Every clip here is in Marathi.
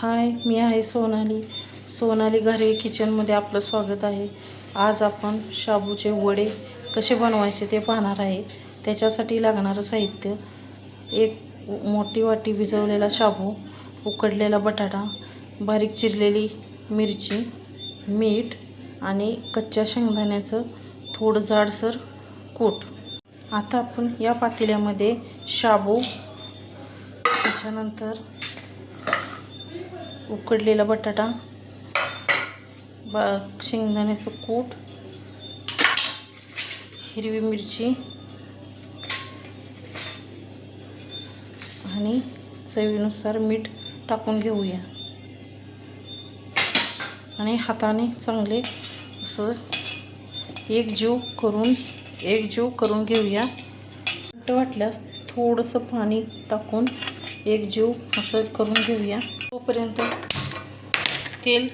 हाय मी आहे सोनाली. सोनाली घरे किचनमध्ये आपलं स्वागत आहे. आज आपण शाबूचे वडे कसे बनवायचे ते पाहणार आहे. त्याच्यासाठी लागणारं साहित्य एक मोठी वाटी भिजवलेला शाबू उकडलेला बटाटा बारीक चिरलेली मिरची मीठ आणि कच्च्या शेंगदाण्याचं थोडं जाडसर कूट. आता आपण या पातेल्यामध्ये शाबू त्याच्यानंतर उकडलेला बटाटा बा शेंगदाण्याचं कूट हिरवी मिरची आणि चवीनुसार मीठ टाकून घेऊया. आणि हाताने चांगले असं एकजीव करून एकजीव करून घेऊया. वाटल्यास थोडंसं पाणी टाकून एक जीव असं करून घेऊया. तोपर्यंत तेल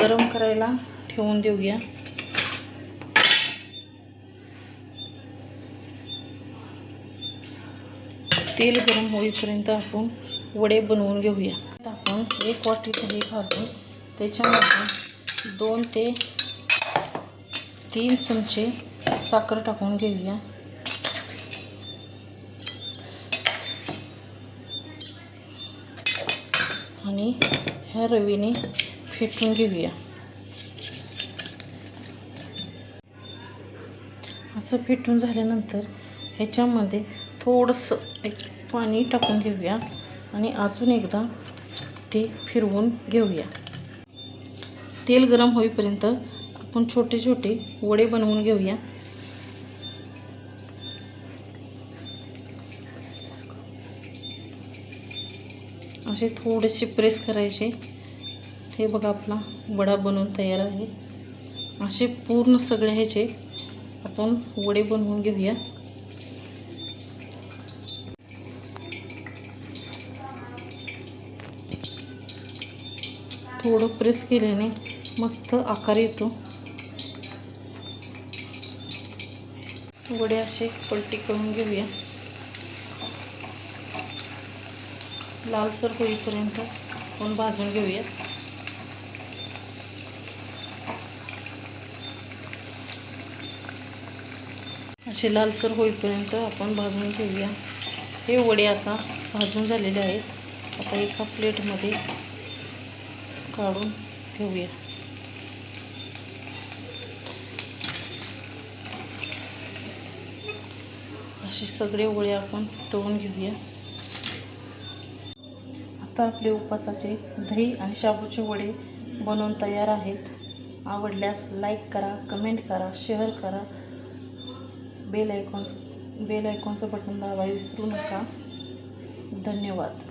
गरम करायला ठेवून देऊया. तेल गरम होईपर्यंत आपण वडे बनवून घेऊया. आपण एक वाटी दही घालून त्याच्यामध्ये दोन ते तीन चमचे साखर टाकून घेऊया. आणि ह्या रवीने फेटून घेऊया. असं फेटून झाल्यानंतर ह्याच्यामध्ये थोडंसं एक पाणी टाकून घेऊया आणि अजून एकदा ते फिरवून घेऊया. तेल गरम होईपर्यंत आपण छोटे छोटे वडे बनवून घेऊया. असे थोडेसे प्रेस करायचे. हे बघा आपला वडा बनवून तयार आहे. असे पूर्ण सगळे ह्याचे आपण वडे बनवून घेऊया. थोडं प्रेस केल्याने मस्त आकार येतो. वडे असे पलटी करून घेऊया. लालसर होईपर्यंत आपण भाजून घेऊयात. असे लालसर होईपर्यंत आपण भाजून घेऊया. हे वडे आता भाजून झालेले आहेत. आता एका प्लेटमध्ये काढून घेऊया. असे सगळे वडे आपण तळून घेऊया. आता आपले उपासाचे दही आणि शाबूचे वडे बनवून तयार आहेत. आवडल्यास लाईक करा कमेंट करा शेअर करा. बेल आयकॉन्स बेल आयकॉनचं बटन दाबायला विसरू नका. धन्यवाद.